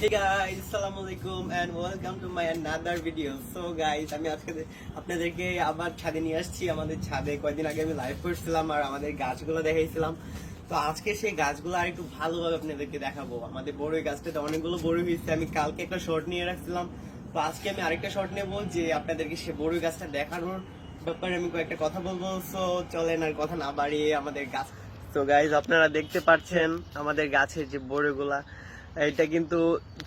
So guys, আমি আজকে আপনাদেরকে আবার ছাদে নিয়ে আসছি আমাদের ছাদে। কয়েকদিন আগে আমি লাইভ করছিলাম আর আমাদের গাছগুলো দেখাইছিলাম। তো আজকে সেই গাছগুলো আর একটু ভালোভাবে আপনাদেরকে দেখাবো। আমাদের বড়ই গাছটাতে অনেকগুলো বড়ই হয়েছে আমি কালকে একটা শর্ট নিয়ে রাখছিলাম। তো আজকে আমি আরেকটা শর্ট নেব যে আপনাদেরকে সে বড়ই গাছটা দেখানোর ব্যাপারে আমি কয়েকটা কথা বলব। সো চলেন আর কথা না বাড়িয়ে আমাদের গাছ তো গাইজ আপনারা দেখতে পাচ্ছেন আমাদের গাছের যে বড়গুলা। এটা কিন্তু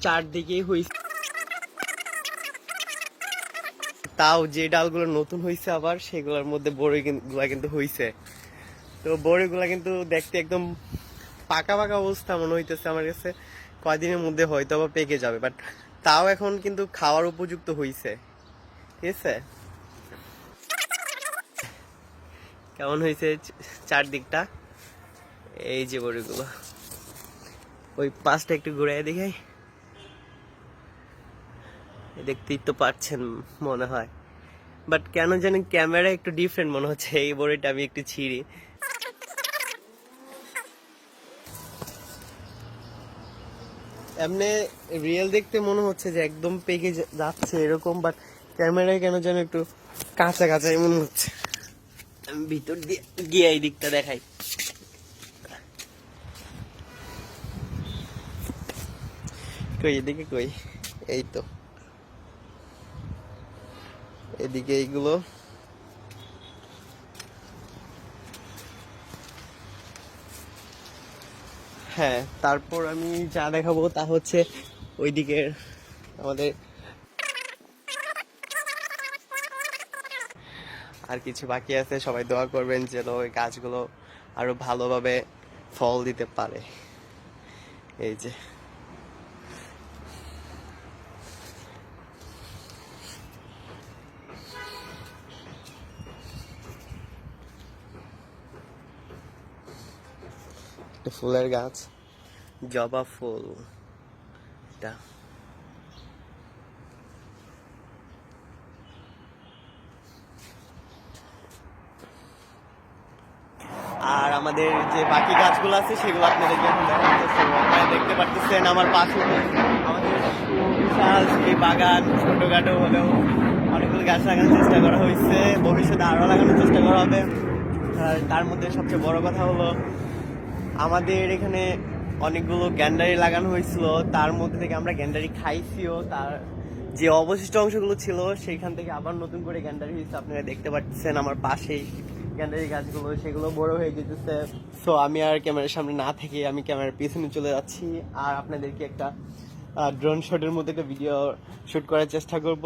চারদিকেই হয়েছে তাও যে ডালগুলো নতুন হয়েছে আবার, সেগুলোর মধ্যে বড়ি গুলা কিন্তু হয়েছে তো বড়িগুলা কিন্তু দেখতে একদম পাকা পাকা অবস্থা মনে হইতেছে আমার কাছে। কয়দিনের মধ্যে হয়তো আবার পেকে যাবে বাট তাও এখন কিন্তু খাওয়ার উপযুক্ত হয়েছে ঠিক আছে? কেমন হয়েছে চারদিকটা? এই যে বড়িগুলো। ওই পাশটা একটু ঘুরে দেখাই। দেখতেই তো পাচ্ছেন মনে হয়। বাট কেন জানি ক্যামেরা একটু ডিফারেন্ট মনে হচ্ছে, এই বড়িটা আমি একটু ছিঁড়ি। এমনি রিয়েল দেখতে মনে হচ্ছে যে একদম পেকে যাচ্ছে এরকম বাট ক্যামেরায় কেন যেন একটু কাঁচা কাঁচাই মনে হচ্ছে। আমি ভিতর দিয়ে গিয়ে এই দিকটা দেখাই। কই, এদিকে কই? এই তো এদিকে এইগুলো। হ্যাঁ তারপর আমি যা দেখাবো তা হচ্ছে ওইদিকে আমাদের আর কিছু বাকি আছে। সবাই দোয়া করবেন যেন ওই গাছগুলো আরও ভালোভাবে ফল দিতে পারে। এই যে। একটা ফুলের গাছ জবা ফুল এটা আর আমাদের যে বাকি গাছগুলো আছে, সেগুলো আপনাদেরকে আপনারা দেখতে পাচ্ছেন আমার পাশে। আমাদের বাগান, ছোটখাটো হলেও অনেকগুলো গাছ লাগানোর চেষ্টা করা হয়েছে। ভবিষ্যতে আরও লাগানোর চেষ্টা করা হবে। তার মধ্যে সবচেয়ে বড় কথা হলো আমাদের এখানে অনেকগুলো গ্যান্ডারি লাগানো হয়েছিল। তার মধ্যে থেকে আমরা গ্যান্ডারি খাইছিও। তার যে অবশিষ্ট অংশগুলো ছিল, সেইখান থেকে আবার নতুন করে গ্যান্ডারি হয়েছে। আপনারা দেখতে পাচ্ছেন আমার পাশেই গ্যান্ডারি গাছগুলো, সেগুলো বড় হয়ে যেতেছে সো আমি আর ক্যামেরার সামনে না থেকে আমি ক্যামেরার পিছনে চলে যাচ্ছি। আর আপনাদেরকে একটা ড্রোন শটের মধ্যে একটা ভিডিও শুট করার চেষ্টা করব।